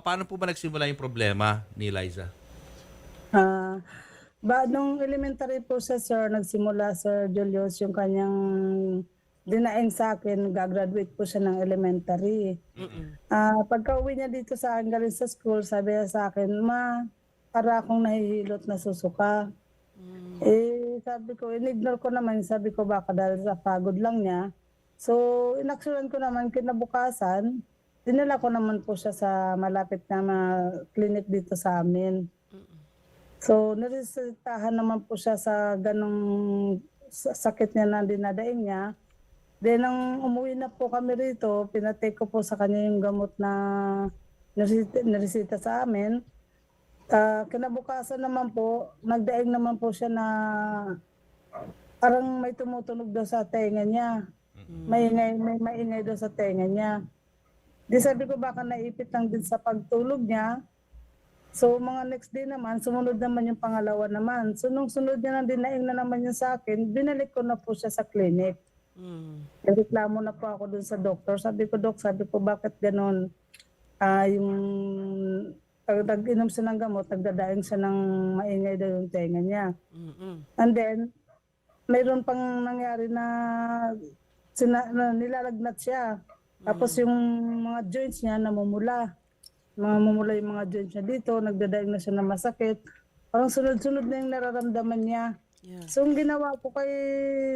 paano po ba nagsimula yung problema ni Liza? Ah, ba nung elementary po siya sir, nagsimula Sir Julius yung kanyang dinaing sa akin, gagraduate po siya ng elementary. Ah, pagka uwi niya dito sa akin galing sa school, sabi niya sa akin, ma, para akong nahihilot na susuka. Eh, sabi ko, in-ignore ko naman, sabi ko baka dahil sa pagod lang niya. So, inaksyonan ko naman kinabukasan, dinala ko naman po siya sa malapit na ma- clinic dito sa amin. So, niresetahan naman po siya sa ganong sa- sakit niya na dinadaing niya. Then, nang umuwi na po kami rito, pinatake ko po sa kanya yung gamot na niresita, niresita sa amin. Ah, kinabukasan naman po, nagdaing naman po siya na parang may tumutunog daw sa tenga niya. May ingay, may maingay daw sa tenga niya. Di sabi ko baka naipit lang din sa pagtulog niya. So mga next day naman, sumunod naman yung pangalawa naman. So nung sunod niya na dinaing na naman yun sa akin, binalik ko na po siya sa clinic. Reklamo na po ako dun sa doktor. Sabi ko, Dok, sabi ko, bakit ganon? Ah, yung pag nag-inom siya ng gamot, nagdadaing siya ng maingay daw yung tenga niya. And then, mayroon pang nangyari na, sina, na nilalagnat siya. Tapos yung mga joints niya namumula. Mga mumula yung mga joints niya dito, nagdadaing na siya ng masakit. Parang sunod-sunod na yung nararamdaman niya. Yeah. So, ang ginawa ko kay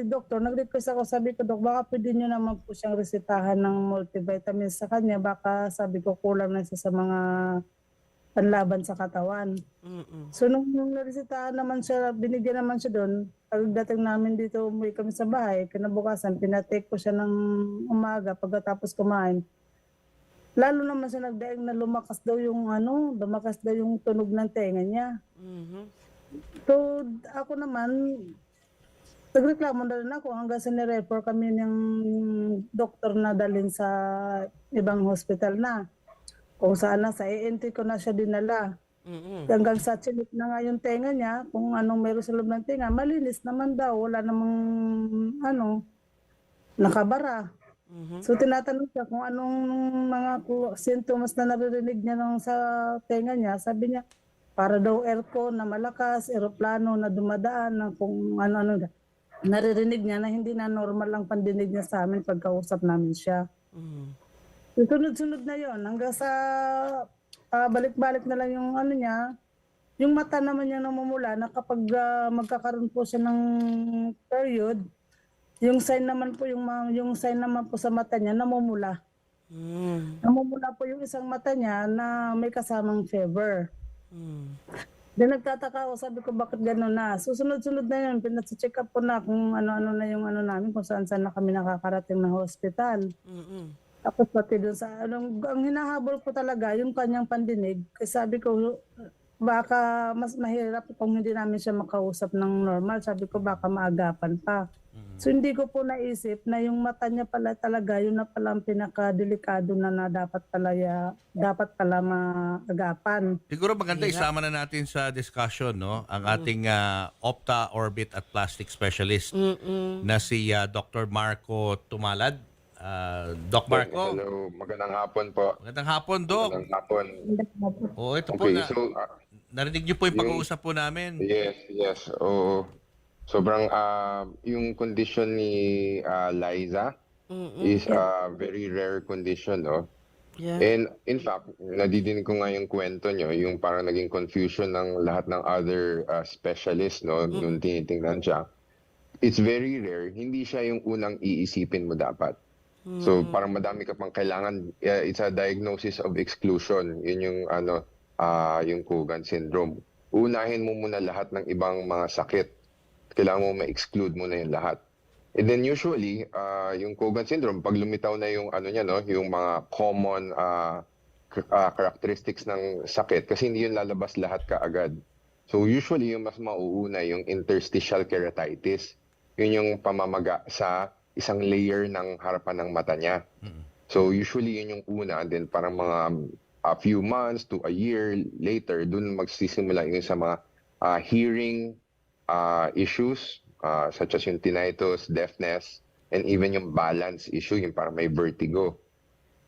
doktor, nag-request ako, sabi ko, Dok, baka pwede nyo naman po siyang resetahan ng multivitamins sa kanya. Baka sabi ko, kulang na siya sa mga panlaban sa katawan. Mm-mm. So, nung, nung naresetahan naman siya, binigyan naman siya doon, pagdating namin dito, umuwi kami sa bahay, kinabukasan, pinatake ko siya ng umaga pagkatapos kumain. Lalo naman siya nagdaing na lumakas daw yung ano, lumakas daw yung tunog ng tenga niya. Mhm. So, ako naman, nagreklamo na rin ako hanggang sa nirefer kami ng doktor na dalhin sa ibang hospital na. Kung saan na, sa ENT ko na siya dinala. Mm-mm. Hanggang sa chinik na nga yung tenga niya, kung anong meron sa loob ng tenga, malinis naman daw, wala namang ano, nakabara. Mhm. So tinatanong siya kung anong mga symptoms na naririnig niya nung sa tenga niya. Sabi niya, para daw aircon na malakas, eroplano na dumadaan, na kung ano-ano. Naririnig niya na hindi na normal ang pandinig niya sa amin pagkausap namin siya. Mhm. Sunod-sunod na yon hanggang sa ah, balik-balik na lang yung ano niya. Yung mata naman niya namumula na kapag ah, magkakaroon po siya ng period, yung sign naman po yung yung sign naman po sa mata niya namumula. Mm. Namumula po yung isang mata niya na may kasamang fever. Mm. Then nagtataka ako, sabi ko bakit gano'n na. Susunod-sunod na yun, pinag-check up po na kung ano-ano na yung ano namin, kung saan-saan na kami nakakarating ng hospital. Mm-mm. Tapos pati dun sa, anong, ang hinahabol ko talaga, yung kanyang pandinig. Kasi sabi ko, baka mas mahirap kung hindi namin siya makausap ng normal. Sabi ko, baka maagapan pa. So hindi ko po naisip na yung mata niya pala talaga, yun na pala ang pinakadelikado na na dapat pala, ya- dapat pala maagapan. Siguro maganda isama na natin sa discussion no ang ating ah, Opta Orbit at Plastic Specialist Mm-mm. na si ah, Dr. Marco Tumalad. Ah, Doc Marco, Hello, magandang hapon po. magandang hapon, Doc. Magandang hapon. Oh, ito po Okay, na so uh, narinig niyo po yung yung- pag-uusap po namin. yes, yes. Oo. Sobrang uh, yung condition ni uh, Liza Mm-mm. is a very rare condition, no? Yeah. And in fact, nadidinig ko nga yung kwento nyo, yung parang naging confusion ng lahat ng other uh, specialists, no, nung tinitingnan siya. It's very rare. Hindi siya yung unang iisipin mo dapat. So parang madami ka pang kailangan uh, it's a diagnosis of exclusion. Yun yung ano ah yung Kogan syndrome. Unahin mo muna lahat ng ibang mga sakit. Kailangan mo ma-exclude muna yung lahat. And then usually ah yung Kogan syndrome pag lumitaw na yung ano niya no, yung mga common k- ah, characteristics ng sakit kasi hindi yun lalabas lahat kaagad. So usually yung mas mauuna yung interstitial keratitis. Yun yung pamamaga sa isang layer ng harapan ng mata niya. So usually yun yung una and then parang mga a few months to a year later dun magsisimula yung sa mga ah, hearing ah, issues ah, such as yung tinnitus, deafness, and even yung balance issue, yung parang may vertigo.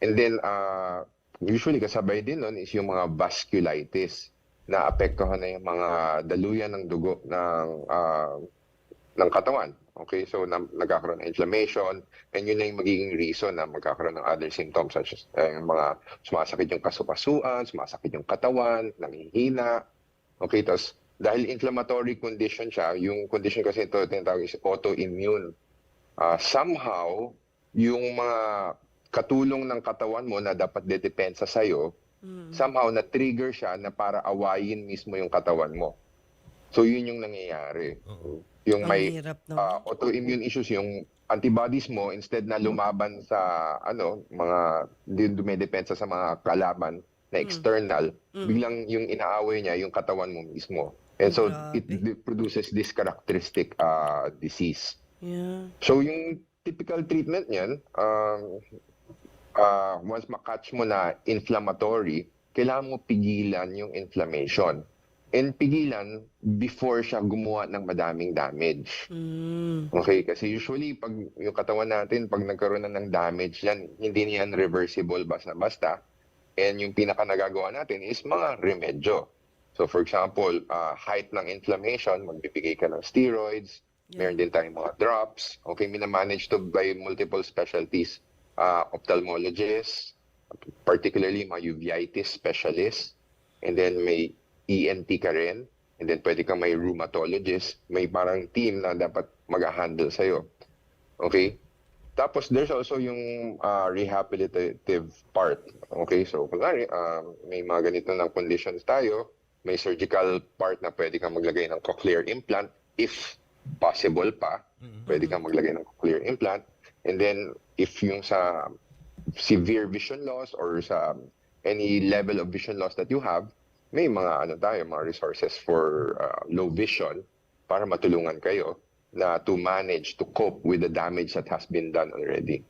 And then, uh, usually kasabay din nun is yung mga vasculitis na apektuhan na yung mga daluyan ng dugo ng ah, ng katawan. Okay, so na, nagkakaroon ng inflammation and yun na yung magiging reason na magkakaroon ng other symptoms such as yung mga sumasakit yung kasukasuan, sumasakit yung katawan, nanghihina. Okay, tapos dahil inflammatory condition siya, yung condition kasi ito tinatawag is autoimmune. Ah, somehow, yung mga katulong ng katawan mo na dapat dedepensa sa'yo, somehow na-trigger siya na para awayin mismo yung katawan mo. So yun yung nangyayari. Yung Ang may hirap naman. ah, autoimmune issues, yung antibodies mo, instead na lumaban sa ano mga din dumedepensa sa mga kalaban na external, biglang yung inaaway niya yung katawan mo mismo. And so it Grabe. d- produces this characteristic ah, disease. Yeah. So yung typical treatment niyan, um, ah, once makatch mo na inflammatory, kailangan mo pigilan yung inflammation. And pigilan before siya gumawa ng madaming damage. Mm. Okay, kasi usually pag yung katawan natin, pag nagkaroon na ng damage yan, hindi niyan reversible basta-basta. And yung pinaka nagagawa natin is mga remedyo. So for example, uh, height ng inflammation, magbibigay ka ng steroids, meron din tayong mga drops. Okay, minamanage to by multiple specialties. Uh, ophthalmologists, particularly mga uveitis specialists, and then may ENT ka rin, and then pwede kang may rheumatologist, may parang team na dapat mag-handle sa'yo. Okay? Tapos there's also yung uh, rehabilitative part. Okay, so kunwari, uh, may mga ganito ng conditions tayo, may surgical part na pwede kang maglagay ng cochlear implant if possible pa. Pwede kang maglagay ng cochlear implant. And then if yung sa severe vision loss or sa any level of vision loss that you have, may mga ano tayo, mga resources for uh, low vision para matulungan kayo na to manage, to cope with the damage that has been done already.